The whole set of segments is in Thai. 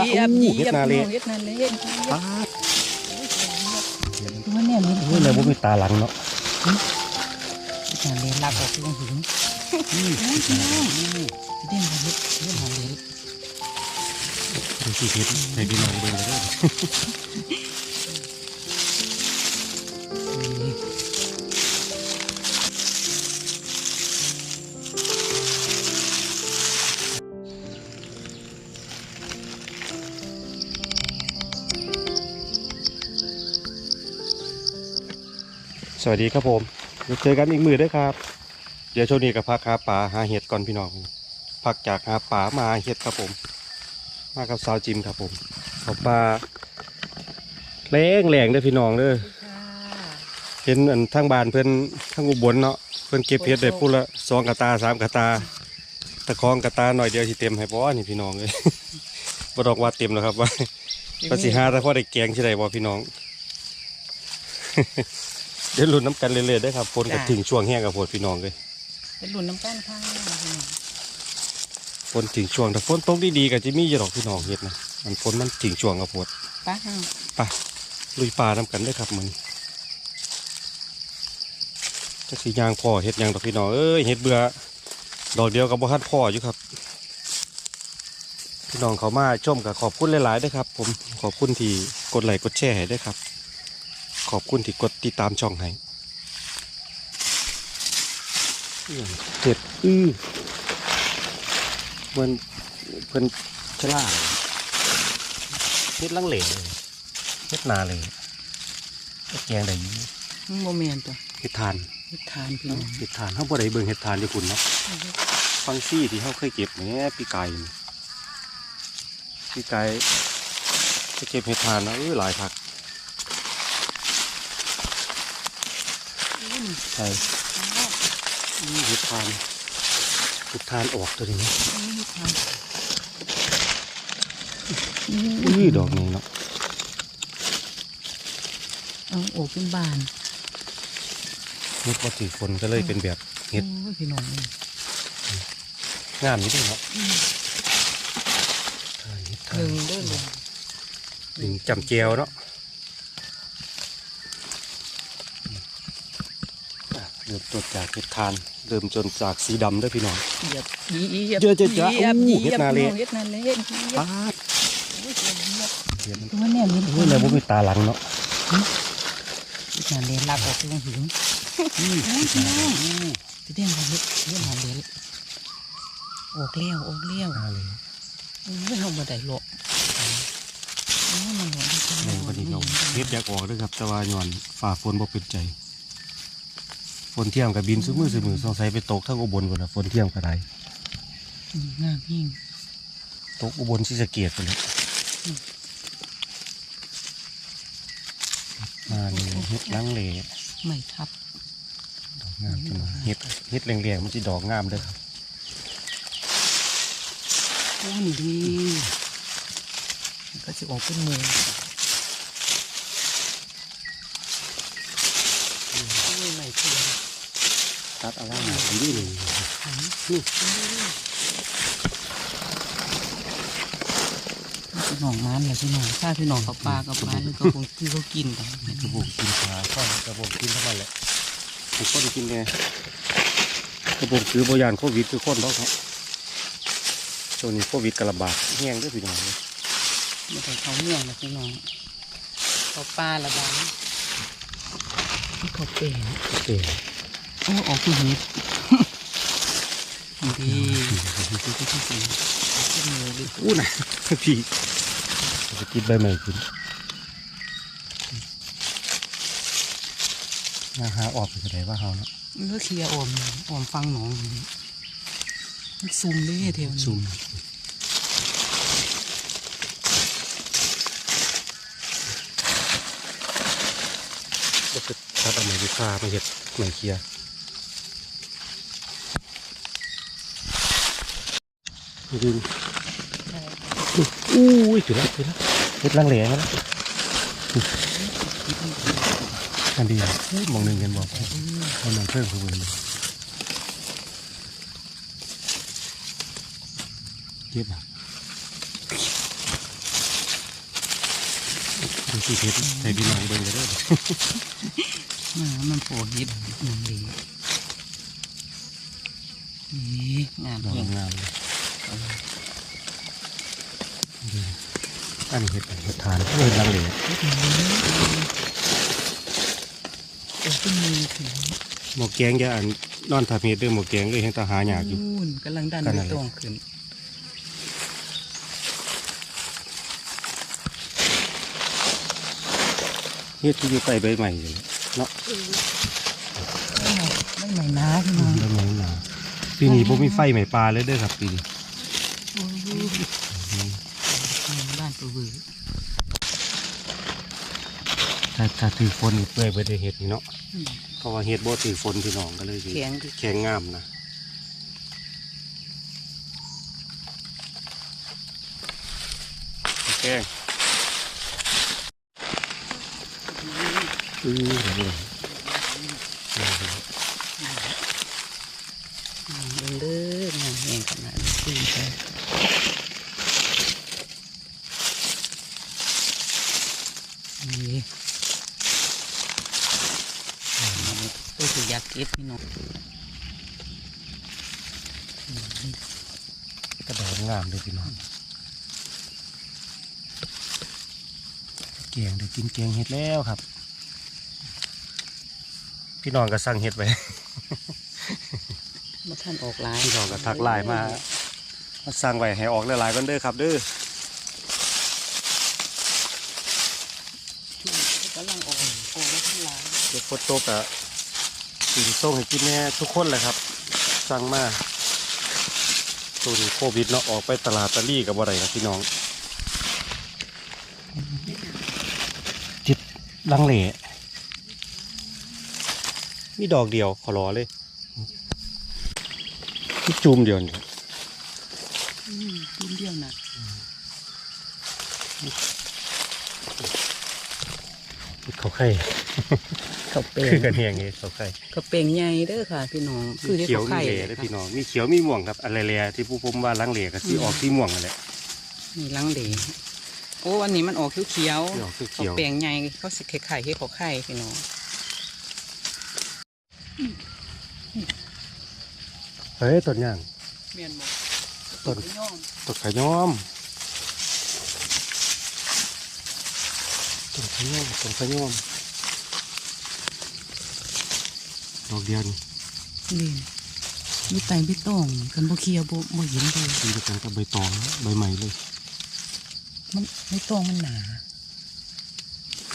ตาเหยียบอู้เหยีเฮ็ดยบนาเลเฮ็ดนาเลปาดตัวเนี่ยนี่เฮ้ยแล้วบ่มีตาหลังเนาะนาเลลากออกลงหินอืมเด้งมาเฮ็ดเฮ็ดนาเลดูสิเฮ็ดให้พี่น้องเบิ่งเลย สวัสดีครับผมเดี๋ยวเจอกันอีกมือด้วยครับ เดี๋ยวช่วงนี้กับพักหาปลาหาเห็ดก่อนพี่น้องพักจากหาปลามาหาเห็ดครับผม มากับสาวจิมครับผมขอบปลาแรงแรงเด้อพี่น้องเด้อเห็นอันทางบานเพิ่อนทางอุบลเนาะเพิ่อนเก็บเห็ดได้พูดละสองกระตาสามกระตา ตะคองกระตาหน่อยเดียวสิเต็มให้บ่นี่พี่น้องเลยบดอกว่าเต็มแล้วครับว่าภาษีห้าแต่พ่อได้แกงสิได้บ่พี่น้อง ดี๋ยวลุ้นน้ำกันเรื่อยๆได้อครับฝนก็ถึงช่วงแห้งกับฝนพี่น้องเลยเป็นหลุนน้ำกันข้างฝนถึงช่วงถ้าฝนตกดีๆก็จะมีอยู่ดอกพี่น้องเห็ดนะมันฝนมันถึงช่วงกับฝนป้าไปลุยป่าน้ำกันได้อครับมันจะสียางพ่อเห็ดหยางดอกพี่น้องเอ้ยเห็ดเบื่อดอกเดียวกับบ่ทันพ่ออยู่ครับ พี่น้องเขามาชมกับขอบคุณหลายๆด้วยครับ ผมขอบคุณที่กดไลค์กดแชร์ให้ด้วยครับ ขอบคุณที่กดติดตามช่องให้เห็ดอื้อเพิ่นเพิ่นชล่าเฮ็ดลังเหลเลยเฮ็ดนาเลยเฮ็ดแกงได้อยู่โมเมนตัวเฮ็ดทานเฮ็ดทานพี่น้องเฮ็ดทานเฮาบ่ได้เบิ่งเฮ็ดทานอยู่พุ่นเนาะฟังซี่ที่เฮาเคยเก็บแหมปีไก่นี่ปีไก่จะเก็บเฮ็ดทานนะเออหลายผัก ใช่อื้อเฮ็ดทานเฮ็ดทานออกตัวนี้นะอื้อดอกนี้เนาะเอาโอ้เป็นบานเฮ็ดบ่ถือฝนก็เลยเป็นแบบเฮ็ดโอ้ยพี่น้องงามนี่เด้อเนาะทานเฮ็ดทาหนึ่นงเด้อเลยหนึ่งจำเจียวเนาะ อะเริ่มต้นจากเห็ดทานเริ่มจนจากสีดำเด้วยพี่น้องเหยียบเหยียบเจอเจอเจอเหยียบอู้เหยียบเฮ็ดนาเลเฮ็ดนาเลเหยียบป้าดเห็นตัวเนี่ยนี่นี่แหละว่ามีตาหลังเนาะเฮ็ดนาเลลากออกลงหินอืมพี่น้องจะเด้งมาเฮ็ดเฮ็ดนาเลออกเลี้ยวออกเลี้ยวนาเลไม่เอามาได้หรอกโอ้ยมันหลงแรงพอดีเราเฮ็ดอยากออกเด้วยครับแต่ว่าย้อนฝ่าฝนบ่เป็นใจ ฝนเที่ยงกับบินซุมือซุมือสงสัยไปตกทั้งอุบลพุ่นน่ะฝนเที่ยงก็ได้อืมงามยิ่งตกอุบลศรีสะเกษพุ่นเลยมาเลยเฮ็ดลังเลไม่ทับดอกงามจังเลยเฮ็ดเฮ็ดแรงๆมันสิดอกงามเด้อครับโอ้นี่ดีมันก็จะออกเป็นหมูนี่ไม่เทียม ตัดอาไว้หน่อยอันนี้หนึ่งนี่พี่น้องมาเนี่ยพี่น้องถ้าพี่น้องเขาปลากับปลานี่ก็คงที่เขากินกันกระบอกกินปลาข้าวกระบอกกินเท่านั้นแหละทุกคนกินไงกระบอกคือโบยานโควิดคือคนแล้วครับช่วงนี้โควิดกระบาดแห้งด้วยพี่น้องเลยไม่ได้เขาเมี่ยงนะพี่น้องเขาปลาละบางที่เขาเป็นเอ๋โอ้ออกคือเห็ดดีเป็นหมูดิอู้นะพี่จะกินใบใหม่กินมาหาออกไปไหนว่าเฮาเนาะมันก็เคลียร์ออมออมฟังหนองมันซุ่มเลยเทียวนี้ซุ่มก็จะตัดเอาไม้ดีค่ามาเห็ดไม้เคลีย ดึงอู้ยจุดละจุดละเฮ็ดลังแหลงแล้วอันเดียวมองหนึ่งกันบอกเอาหนังเพิ่มเข้าไปเลยเย็บอะดูสิเพชรใส่พี่น้องเบิ่งกันเด้อมามันโผล่ฮิตอย่างดีนี่งามดอกเองงามเลยนี่ อันนี้เห็ดเห็ดทานเห็ดลังเลโอ้ขึ้นมือถึงหมกแกงจะอันนอนทับเห็ดเด้อหมกแกงเลยเห็นตาหาหยากอยู่นู่นกำลังดันกันไปนั่นแหละตรงขึ้นเห็ดที่อยู่ใต้ใบใหม่เลยเนาะไม่ใหม่นะพี่น้องใบใหม่หนาปีนี้บ่มีไฟใหม่ปลาเลยเด้อครับปีนี้ บ้านตัวบือถ้าถ้าถือฝนนี่เปื่อยไปได้เห็ดนี่เนาะเพราะว่าเห็ดบ่ถือฝนพี่น้องก็เลยสิแข็งดิ แข็งงามนะโอเคอือเห็นเลย เบิ่งเด้องามแห่งขนาดนี้ขึ้นไปนี่ตัวสุอยา กเก็บพี่น้องกระดองงามเลยพี่น้องแกงเดี๋ยวกินแกงเห็ดแล้วครับ พี่น้องก็สั่งเห็ดไว้มาท่านออกลายพี่น้องก็ทักไลน์มามาสั่งไว้ให้ออกหลายๆกันเด้อครับเด้อกำลังออกออกแล้วท่านลายเดี๋ยวฝนตกอะ สิ่งส่งให้กินแน่ทุกคนเลยครับ สั่งมาตัวนี้โควิดเนาะออกไปตลาดตะลี่กับอะไรครับพี่น้องจิตลังเหล่มีดอกเดียวขอรอเลยมีจูมเดียวนี่อืมตุ้มเดียวนะเขาไข่ เขาเปลคืองกันเฮียงไงเขาไข่เขาเปลงใหญ่เด้อค่ะ พี่น้องคือได้เขียวเขามีไข่เหล่เด้อพี่น้องมีเขียวมีม่วงครับอะไรแลที่ผู้ผมว่าลังเหล่ก็สีออกสีม่วงนั่นแหละมีลังเดโอ้วันนี้มันออกเขียวที่ออกๆเขียวเขาเปลงใหญ่เขาสิไข่ไข่ให้เขาไข่พี่น้องๆเฮ้ยต้นย่างเมียนบ่ต้นย่อมต้นขยอมต้นขยอมต้นขยอม ดอกเดียวนี่นี่มีไตไม่ต้องกันบ่เคียวบ่บ่เห็นเลยตีด้วยกันกับใบตองใบใหม่เลยมันไม่ต้องมันหนา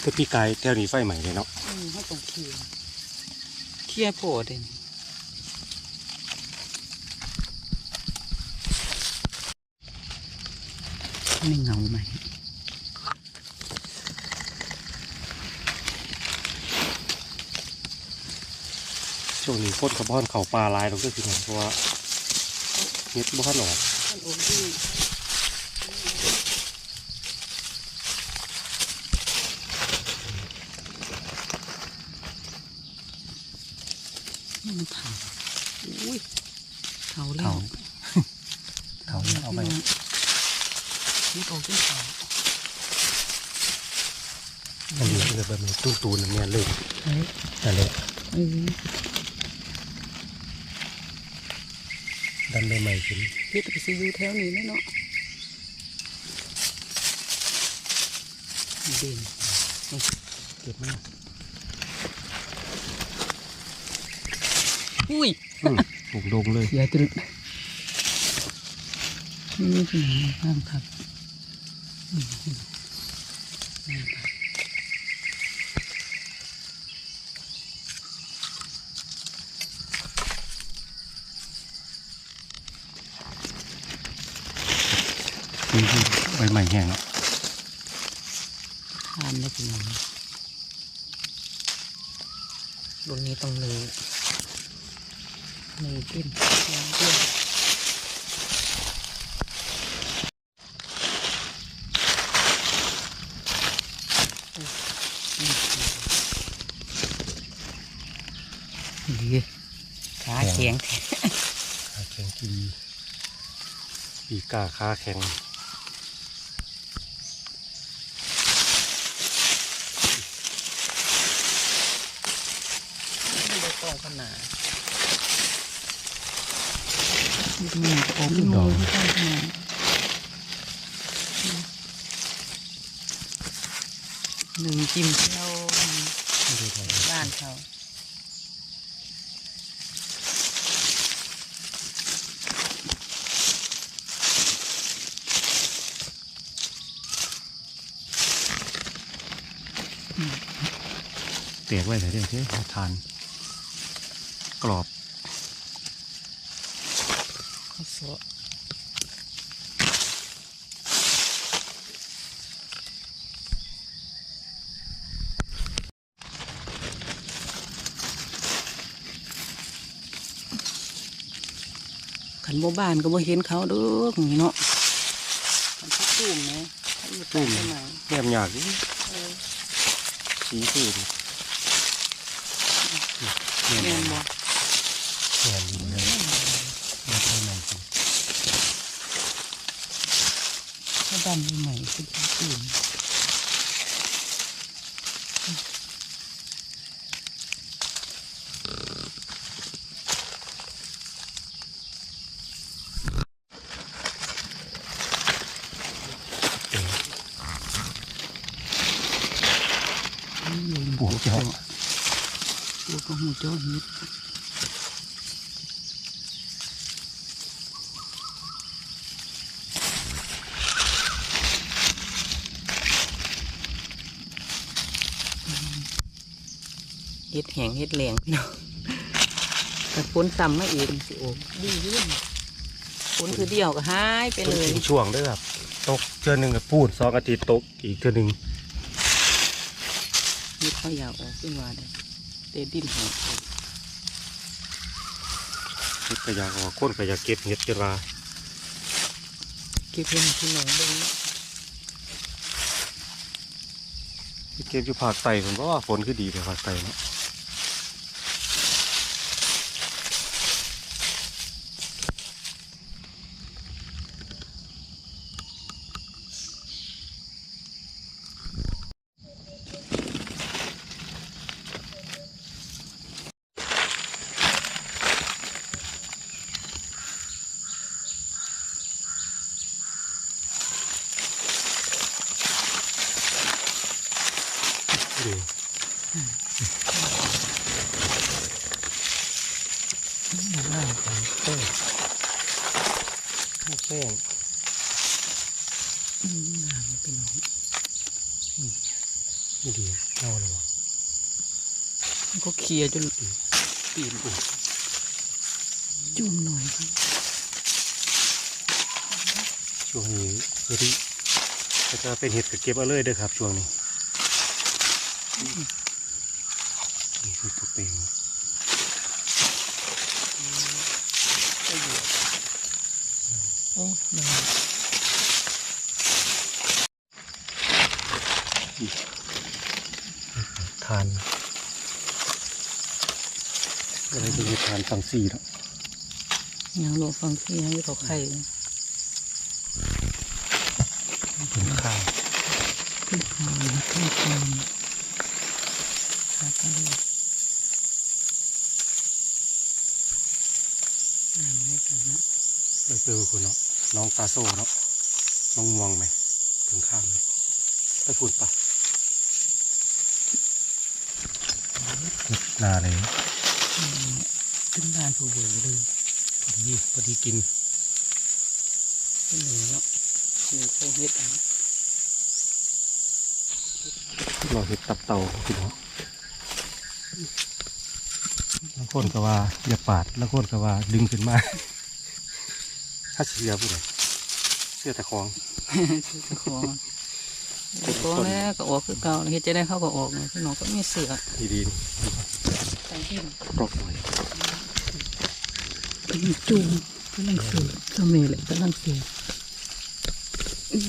ก็พี่กายแถวนี้ไฟใหม่เลยเนาะอืมเขาต้องเคียวเคียวโผล่เด่นไม่เหงาไหม ช่วงนี้พ่นคาร์บอนเขาปลาลายลงก็คือเพราะว่าเม็ดบ้านออกท่านโอ้ดีนี่มันเผาอุ้ยเผาแล้วเขาเนี่ยเอาไปนี่ออกเป็นเผาอันนี้คือแบบนี้ตุ้นตูนๆเนี่ยเลยเฮ้ยนั่นแหละเออ ดันใบใหม่ขึ้นพี่ตะไปซื้ออยู่แถวนี้แน่เนาะเด่นเก็บมาอุ้ยอืมปลูกดงเลยเสียตรึกนี่เป็นหางข้างครับอืมนั่นครับ นี่คือใบใหม่แห้งทานได้เป็นหยังตรงนี้ต้องเลยเลยขึ้นแล้วเรื่องดีขาแข็งแท้ขาแข็งกีปีกาขาแข็ง ลูกหมูออกลูกหมูที่ ข้างหน้าหนึ่งจิ้มเที่ยวบ้านเขาเตียกไว้เลยเดี๋ยวทาน กรอบ ข้าวสวย ขันโบบ้านก็บ่เห็นเขาเด้ออย่างนี้เนาะขันเขาตุ้มนะเขาอยู่ตุ้มไหนแยมยากดิเออสีคือดิแม่นบ่แยมดีเลยไม่ใช่แมงสิเขาดันใหม่ๆคือตุ้ม ปวดเจ้าปวดก็หูเจ้าเฮ็ดเฮ็ดแห้งเฮ็ดแหลงเนาะแต่ฝนซ้ำมาอีกสิโอ้ดีอยุ่นฝนคือเดียวก็หายไปเลย เป็นช่วงเด้อครับตกเทือหนึ่งกับพูดสองอาทิตย์ตกอีกเทือหนึ่ง มีข้าอยากออกขึ้นมาเลยเตดินหอบเฮ็ดกระยากออกก้นกระยากเก็บเห็ดจนว่าเก็บเพิ่มขึ้นองเบิ่งเนาะเก็บอยู่ภาคใต้ผมก็ว่าฝนคือดีแต่ภาคใต้เนาะ แป้งอืมล่างมันเป็นหนองนี่ดีเอาเลยวะมันก็เคลียร์จนปีนอุจุ่มหน่อยช่วงนี้เฮ็ดก็จะเป็นเห็ดกับเก็บเอาเลยเด้อครับ ช่วงนี้นี่คือตัวเป่ง โอ้หนองทานอะไรจะมีทานสังสีแล้วยังโลฟังเสียงอยู่ต่อไข่เป็นข้าวขึ้นคอขึ้นคอขาดไปเลยน้ำให้กันเนาะ ไปเจอคุณเนาะน้องตาโซ่เนาะน้องม่วงไหมถึงข้างไหมไปฝุ่นปะนาเลยขึ้นบ้านผู้เบื่อเลยพอดีพอดีกินขึ้นเลยเนาะนี่เขาเฮ็ดเอันเราเห็ดตับเต่าพี่น้องแล้วคนก็ว่าอย่าปาดแล้วคนก็ว่าดึงขึ้นมา ถ้าเสียผู้ใดเสื้อแต่ของชื่อเจ้าของเจ้าของแล้วก็ออกคือเก่าเฮ็ดจะได้เข้าก็ออกเนาะพี่น้องก็มีเสือดีดีใส่ดินๆกรอกหน่อยเป็นจูงกำลังเสือเจ้าเมย์เลยกำลังเสือ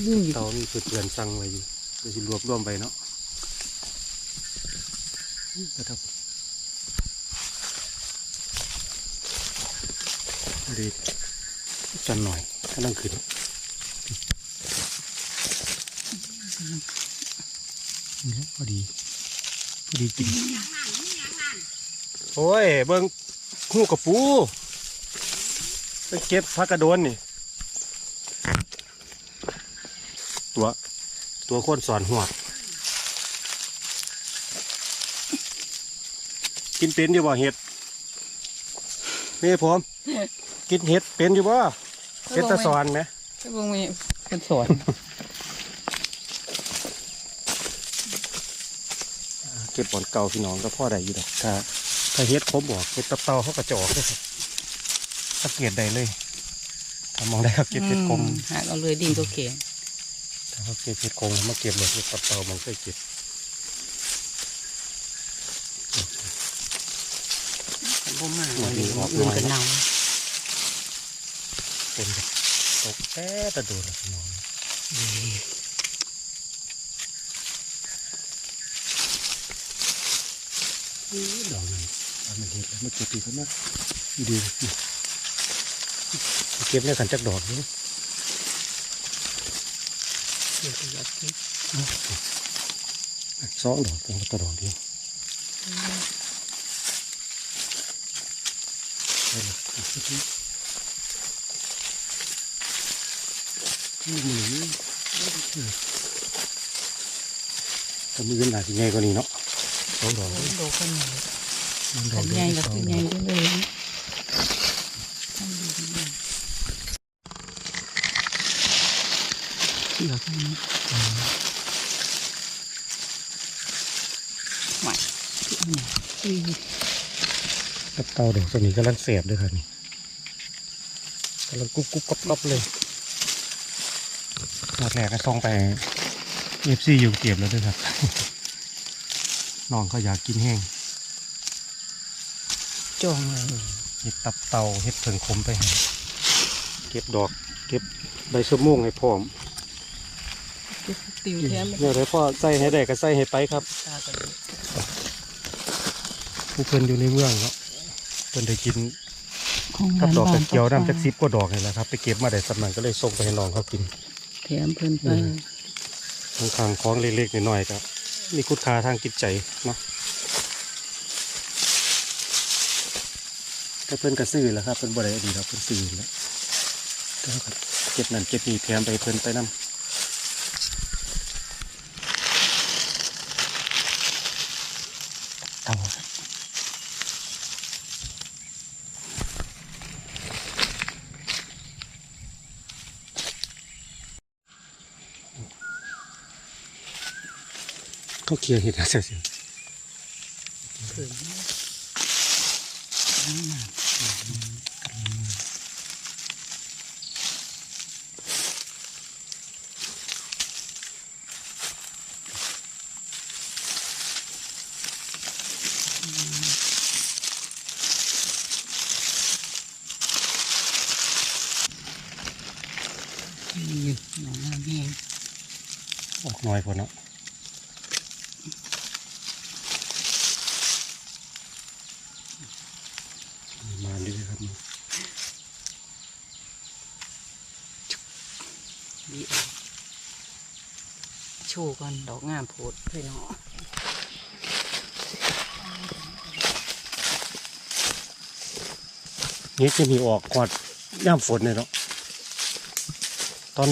นี่เต่ามีเพื่อนๆสั่งไว้อยู่เดี๋ยวจะรวบรวมไปเนาะนะครับดี จันหน่อยกำลังขึ้นนี่พอดีพอดีกินโอ้ย เบิ้งหูกับปูไปเก็บพักกระโดนนี่ ตัวตัวคนสอนหัวกินเป็นอยู่บ่เห็ดนี่ผมกินเห็ดเป็นอยู่บ่ เห็ดตะสอนไหมก็บ่มีคนสอนเก็บบอนเก่าพี่น้องก็พ่อได้อยู่ดอกถ้าถ้าเฮ็ดครบบอกเฮ็ดตับเตาเขากระจอกเลยครับสังเกตได้เลยถ้ามองได้เขาเก็บเห็ดคมอืหาเอาเลยดินก็เขียงถ้าเขาเก็บเห็ดคมมาเก็บเลยเห็ดตับเตามันเคยเก็บบ่มาวันนี้อื่นก็เน่า เป็นตกแต่ตะโดดเลยพี่น้องอื้อดอกนึงเอามันเห็ดแล้วมาเก็บอีกแล้วนะดีเก็บเนี่ยขันจักดอกนี่เดี๋ยวจะอยากกินสองดอกเป็นกระดอกดีได้เลย นี่มือแต่มือหนาที่ใหญ่กว่านี้เนาะสองดอกโอ้ยโดนกันใหญ่สองดอกนใหญ่ก็คือใหญ่ด้วยเลยนะเหลือแค่นี้ไม่อืมกับเตาดอกตัวนี้กำลังเสียบด้วยค่ะนี่กำลังกุ๊บกุ๊บก๊อบก๊อบเลย รอบแรกก็ส่งไปเอฟซีอยู่เก็บแล้วด้วยครับน้องเขาอยากกินแห้งจองเลยเห็ดตับเตาเห็ดเผิงคมไปให้เก็บดอก เก็บใบสะม่วงให้พร้อมติวแท้ไม่เนี่ยเดี๋ยวพ่อใส่ให้ได้ก็ใส่ให้ไปครับตากันผู้เพิ่นอยู่ในเมืองเนาะเพิ่นได้กินกับดอกกระเจียวน้ำจากซิบก็ดอกนี่แหละครับ ไปเก็บมาได้สำนันก็เลยส่งไปให้น้องเขากิน แถมเพิ่นไปอืมทางทางของเล็กๆน้อยๆครับมีคุณค่าทางจิตใจเนาะแต่เพิ่นก็ซื้อแหล้วครับเพิ่นบ่ได้เอาดีเราเพิ่นซื้อแล้วก็เก็บนั่นเก็บนี่แถมไปเพิ่นไปนำเตา เขาเคลียร์เห็ดนะเสียเพิ่นนี่หนองน้ำแห้งออกน้อยพอเนาะมาดีครับ ดีออกโชว์ก่อน ดอกงามโพดเพื่อนเนาะนี่จะมีออกกอดย่ามฝนเลยเนาะตอน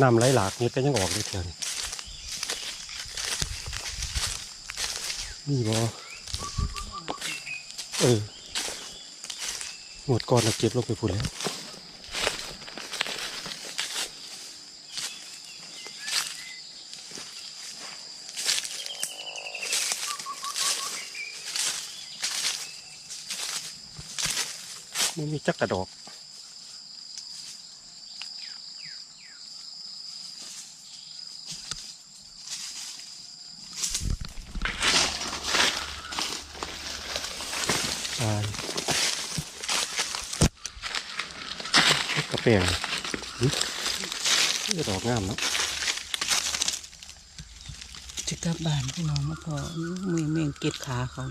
น้ำไหลหลากนี่ก็ยังออกเลยเถอนนี่บ่เออหมดก่อนเราเก็บลงไปพูดแล้ว มันมีจักกระดอกใช่กระเปียงนี่ดอกงามเนาะจะกลับบ้านพี่น้องมาพอมือเม่งเก็ดขาเขา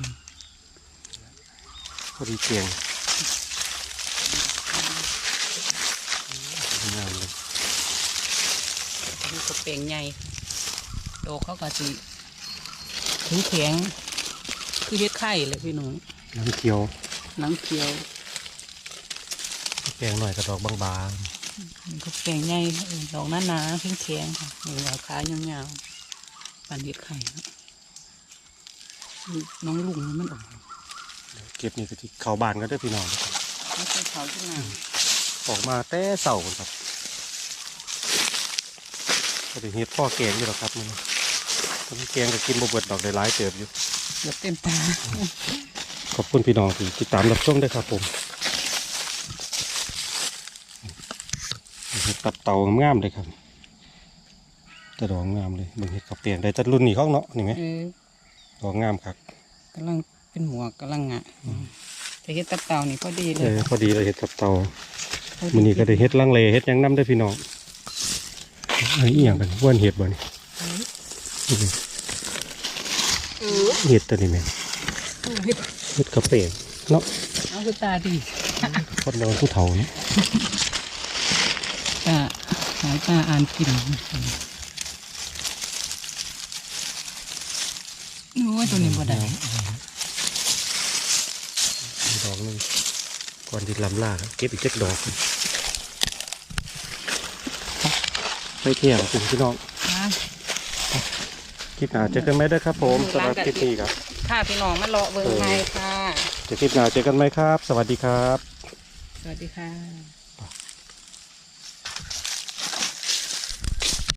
พอดีเปียงงามเลย เปลงใหญ่ดอกเขาก็สิถึงแข็งคือเฮ็ดไข่เลยพี่หน้องน้ำเขียวน้ำเขียวแกงหน่อยกระดอกบางมันก็แปลงใหญ่เออดอกหนาๆแข็งค่ะหรือว่าขายาวๆปันเห็ดไข่ลูกน้องลุงมันออกเก็บนี่ก็ที่เขาบานก็ได้พี่น้องไม่ใช่เขาที่นาออกมาแต่เสาครับ ก็ได้เฮ็ดพ่อแกงอยู่หรอกครับมันต้นแกงก็กินบ่เบิดดอกได้หลายเติบอยู่เกือบเต็มตาขอบคุณพี่น้องที่ติดตามรับชมด้วยครับผมเห็ดตับเต่างามเลยครับแต่ดอกงามเลยเบิ่งเห็ดกับเปลี่ยนได้จัดรุ่นนี้ข้องเนาะนี่ไหมเออดอกงามครับกำลังเป็นหมวกกำลังงะแต่เห็ดตับเต่านี่พอดีเลเอยอพอดีเลยเห็ดกับเต่าพอมื้อนี้ก็ได้เห็ดลังเลเห็ดหยังน้ำได้อพี่น้อง ไอ้อีหยังกันว่านเห็ดบ่นี่นี่เออเห็ดตัวนี้แม่นเห็ดเห็ดกับเปลี่ยนเนาะเอาคือตาดีคนเราผู้เฒ่าเนาะตาหายตาอ่านกินโอ้ยตัวนี้บ่ได้มีดอกหนึงก่อนที่ลำลาครับเก็บอีกเจ็ดดอก ไปเที่ยวคุณพี่น้องค่ะคลิปหน้าเจอกันไหมเด้อครับ ผมสำหรับคลิปนี้ครับค่ะพี่น้องมาเลาะเบิ่งไงค่ะเจอคลิปหน้าเจอกันไหมครับ สวัสดีครับ สวัสดีค่ะ